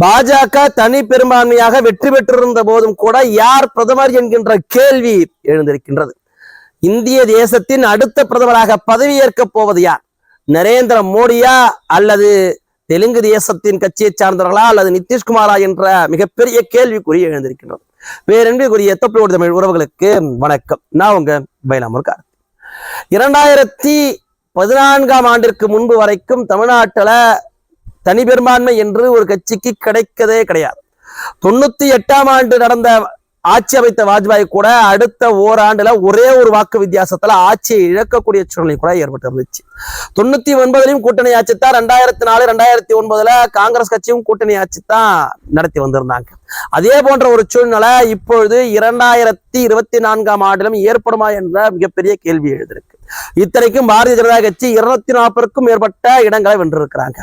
பாஜக தனி பெரும்பான்மையாக வெற்றி பெற்றிருந்த போதும் கூட யார் பிரதமர் என்கின்ற கேள்வி எழுந்திருக்கின்றது. இந்திய தேசத்தின் அடுத்த பிரதமராக பதவியேற்கப் போவது யார்? நரேந்திர மோடியா அல்லது தெலுங்கு தேசத்தின் கட்சியை சார்ந்தவர்களா அல்லது நிதிஷ்குமாரா என்ற மிகப்பெரிய கேள்விக்குறி எழுந்திருக்கின்றது. பேரன்பிற்குரிய தொப்பிலோடு தமிழ் உறவுகளுக்கு வணக்கம். நான் உங்க பைலாமூர் இரண்டாயிரத்தி பதினான்காம் ஆண்டிற்கு முன்பு வரைக்கும் தமிழ்நாட்டில் தனி பெரும்பான்மை என்று ஒரு கட்சிக்கு கிடைக்கதே கிடையாது. தொண்ணூத்தி எட்டாம் ஆண்டு நடந்த ஆட்சி அமைத்த வாஜ்பாய் கூட அடுத்த ஓராண்டுல ஒரே ஒரு வாக்கு வித்தியாசத்துல ஆட்சியை இழக்கக்கூடிய சூழ்நிலை கூட ஏற்பட்டு இருந்துச்சு தொண்ணூத்தி ஒன்பதுலயும் கூட்டணி ஆட்சி தான் ரெண்டாயிரத்தி நாலு ரெண்டாயிரத்தி ஒன்பதுல காங்கிரஸ் கட்சியும் கூட்டணி ஆட்சி தான் நடத்தி வந்திருந்தாங்க. அதே போன்ற ஒரு சூழ்நிலை இப்பொழுது இரண்டாயிரத்தி இருபத்தி நான்காம் ஆண்டிலும் ஏற்படுமா என்ற மிகப்பெரிய கேள்வி எழுதிருக்கு இத்தனைக்கும் பாரதிய ஜனதா கட்சி இருநூத்தி நாற்பதுக்கும் மேற்பட்ட இடங்களை வென்றிருக்கிறாங்க.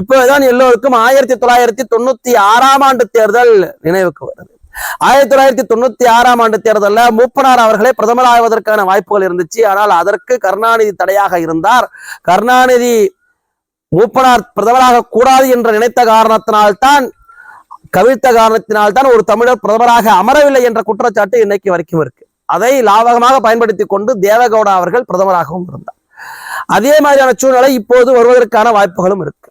இப்போதான் எல்லோருக்கும் ஆயிரத்தி தொள்ளாயிரத்தி தொண்ணூத்தி ஆறாம் ஆண்டு தேர்தல் நினைவுக்கு வருது. ஆயிரத்தி தொள்ளாயிரத்தி தொண்ணூத்தி ஆறாம் ஆண்டு தேர்தலில் மூப்பனார் அவர்களே பிரதமர் ஆவதற்கான வாய்ப்புகள் இருந்துச்சு. ஆனால் அதற்கு கருணாநிதி தடையாக இருந்தார். கருணாநிதி மூப்பனார் பிரதமராக கூடாது என்று நினைத்த காரணத்தினால்தான் கவிழ்த்த காரணத்தினால்தான் ஒரு தமிழர் பிரதமராக அமரவில்லை என்ற குற்றச்சாட்டு இன்னைக்கு வரைக்கும் இருக்கு. அதை லாபகமாக பயன்படுத்தி கொண்டு தேவகவுடா அவர்கள் பிரதமராகவும் இருந்தார். அதே மாதிரியான சூழ்நிலை இப்போது வருவதற்கான வாய்ப்புகளும் இருக்கு.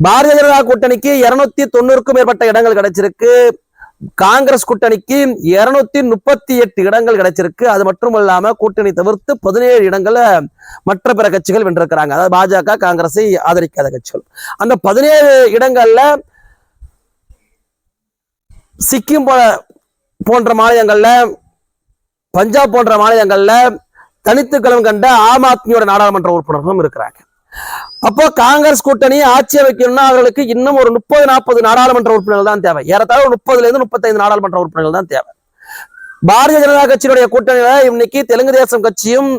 பாரதிய ஜனதா கூட்டணிக்கு இருநூத்தி தொண்ணூறுக்கும் மேற்பட்ட இடங்கள் கிடைச்சிருக்கு. காங்கிரஸ் கூட்டணிக்கு இருநூத்தி முப்பத்தி எட்டு இடங்கள் கிடைச்சிருக்கு. அது மட்டும் இல்லாம கூட்டணி தவிர்த்து பதினேழு இடங்களை மற்ற பிற கட்சிகள் வென்றிருக்கிறாங்க. அதாவது பாஜக காங்கிரஸை ஆதரிக்காத கட்சிகள். அந்த பதினேழு இடங்கள்ல சிக்கிம் போல போன்ற மாநிலங்கள்ல பஞ்சாப் போன்ற மாநிலங்கள்ல தனித்து கண்ட ஆம் ஆத்மியோட நாடாளுமன்ற உறுப்பினர்களும் இருக்கிறாங்க. அப்போ காங்கிரஸ் கூட்டணி ஆட்சி அமைக்கணும்னா அவர்களுக்கு இன்னும் ஒரு முப்பது நாற்பது நாடாளுமன்ற உறுப்பினர்கள் தான் தேவை. ஏறத்தாழ முப்பதுல இருந்து முப்பத்தைந்து நாடாளுமன்ற உறுப்பினர்கள் தான் தேவை. பாரதிய ஜனதா கட்சியினுடைய கூட்டணியில இன்னைக்கு தெலுங்கு தேசம் கட்சியும்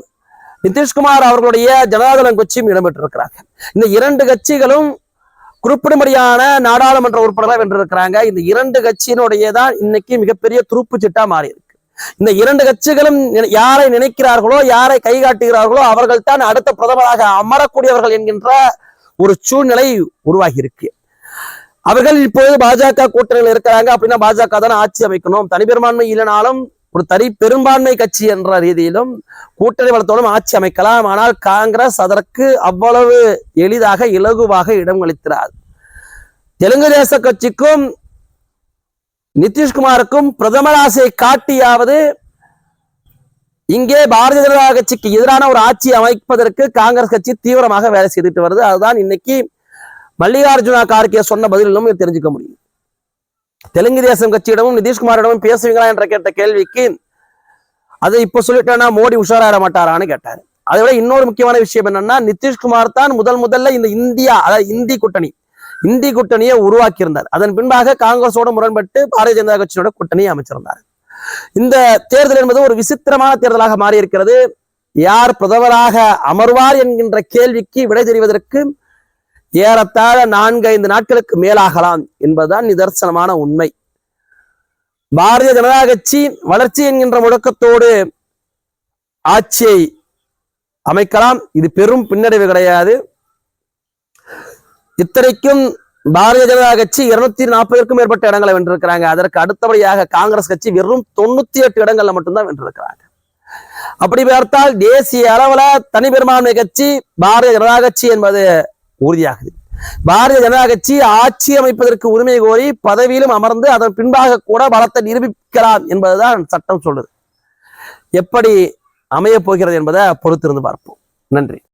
நிதிஷ்குமார் அவர்களுடைய ஜனதாதளம் கட்சியும் இடம்பெற்றிருக்கிறாங்க. இந்த இரண்டு கட்சிகளும் குறிப்பிடும்படியான நாடாளுமன்ற உறுப்பினர்களாக வென்றிருக்கிறாங்க. இந்த இரண்டு கட்சியினுடைய தான் இன்னைக்கு மிகப்பெரிய துருப்பு சிட்டா மாறி இந்த இரண்டு கட்சிகளும் யாரை நினைக்கிறார்களோ யாரை கை காட்டுகிறார்களோ அவர்கள் தான் அடுத்த பிரதமராக அமரக்கூடியவர்கள் என்கின்ற ஒரு சூழ்நிலை உருவாகி இருக்கு அவர்கள் இப்போது பாஜக கூட்டணியில் இருக்கிறாங்க அப்படின்னா பாஜக தான் ஆட்சி அமைக்கணும். தனிப்பெரும்பான்மை இல்லைனாலும் ஒரு தனி பெரும்பான்மை கட்சி என்ற ரீதியிலும் கூட்டணி பலத்தோடும் ஆட்சி அமைக்கலாம். ஆனால் காங்கிரஸ் அதற்கு அவ்வளவு எளிதாக இலகுவாக இடம் அளிக்கிறார் தெலுங்கு தேச கட்சிக்கும் நிதிஷ்குமாருக்கும் பிரதமர் ஆசையை காட்டியாவது இங்கே பாரதிய ஜனதா கட்சிக்கு எதிரான ஒரு ஆட்சி அமைப்பதற்கு காங்கிரஸ் கட்சி தீவிரமாக வேலை செய்துட்டு வருது. அதுதான் இன்னைக்கு மல்லிகார்ஜுனா கார்கே சொன்ன பதிலும் தெரிஞ்சுக்க முடியும். தெலுங்கு தேசம் கட்சியிடமும் நிதிஷ்குமாரிடமும் பேசுவீங்களா என்ற கேட்ட கேள்விக்கு அதை இப்ப சொல்லிட்டேன்னா மோடி உஷாராயிட மாட்டாரான்னு கேட்டாரு. அதை விட இன்னொரு முக்கியமான விஷயம் என்னன்னா நிதிஷ்குமார் தான் முதல் முதல்ல இந்த இந்தியா அதாவது இந்தி கூட்டணி இந்தி கூட்டணியை உருவாக்கியிருந்தார். அதன் பின்பாக காங்கிரஸோட முரண்பட்டு பாரதிய ஜனதா கட்சியோட கூட்டணியை அமைச்சிருந்தார். இந்த தேர்தல் என்பது ஒரு விசித்திரமான தேர்தலாக மாறி இருக்கிறது யார் பிரதமராக அமர்வார் என்கின்ற கேள்விக்கு விடை தெரிவதற்கு ஏறத்தாழ நான்கு ஐந்து நாட்களுக்கு மேலாகலாம் என்பதுதான் நிதர்சனமான உண்மை. பாரதிய ஜனதா கட்சி வளர்ச்சி என்கின்ற முழக்கத்தோடு ஆட்சியை அமைக்கலாம். இது பெரும் பின்னடைவு கிடையாது. இத்தனைக்கும் பாரதிய ஜனதா கட்சி இருநூத்தி நாற்பதுக்கும் மேற்பட்ட இடங்களை வென்றிருக்கிறாங்க. அதற்கு அடுத்தபடியாக காங்கிரஸ் கட்சி வெறும் தொண்ணூத்தி எட்டு இடங்கள்ல மட்டும்தான் வென்றிருக்கிறாங்க. அப்படி பார்த்தால் தேசிய அளவுல தனி பெரும்பான்மை கட்சி பாரதிய ஜனதா கட்சி என்பது உறுதியாகுது. பாரதிய ஜனதா கட்சி ஆட்சி அமைப்பதற்கு உரிமை கோரி பதவியிலும் அமர்ந்து அதன் பின்பாக கூட பலத்தை நிரூபிக்கலாம் என்பதுதான் சட்டம் சொல்லுது. எப்படி அமைய போகிறது என்பதை பொறுத்திருந்து பார்ப்போம். நன்றி.